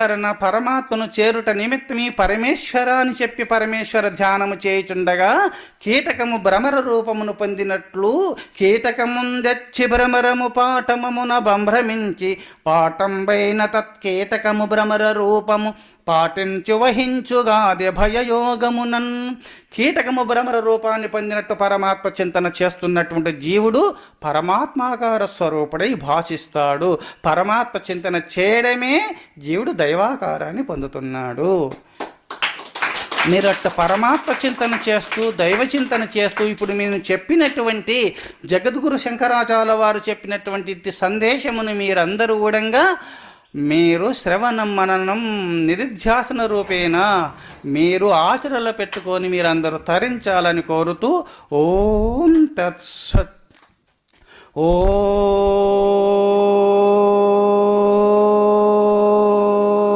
కరణ పరమాత్మను చేరుట నిమిత్తమీ పరమేశ్వర అని చెప్పి పరమేశ్వర ధ్యానము చేయుచుండగా కీటకము భ్రమర రూపమును పొందినట్లు కీటకముందెచ్చి భ్రమరము పాఠమమున బంభ్రమించి పాఠంబైన తత్కీటకము భ్రమర రూపము పాటించు వహించుగాది భయయోగమునన్. కీటకము భ్రమర రూపాన్ని పొందినట్టు పరమాత్మ చింతన చేస్తున్నటువంటి జీవుడు పరమాత్మాకార స్వరూపుడై భాషిస్తాడు. పరమాత్మ చింతన చేయడమే జీవుడు దైవాకారాన్ని పొందుతున్నాడు. మీరు అట్ట పరమాత్మ చింతన చేస్తూ దైవ చింతన చేస్తూ ఇప్పుడు మేము చెప్పినటువంటి జగద్గురు శంకరాచార్య వారు చెప్పినటువంటి సందేశమును మీరందరూ కూడా మీరు శ్రవణం మననం నిరుధ్యాసన రూపేణ మీరు ఆచరణలో పెట్టుకొని మీరందరూ తరించాలని కోరుతూ ఓం తత్సత్ ఓ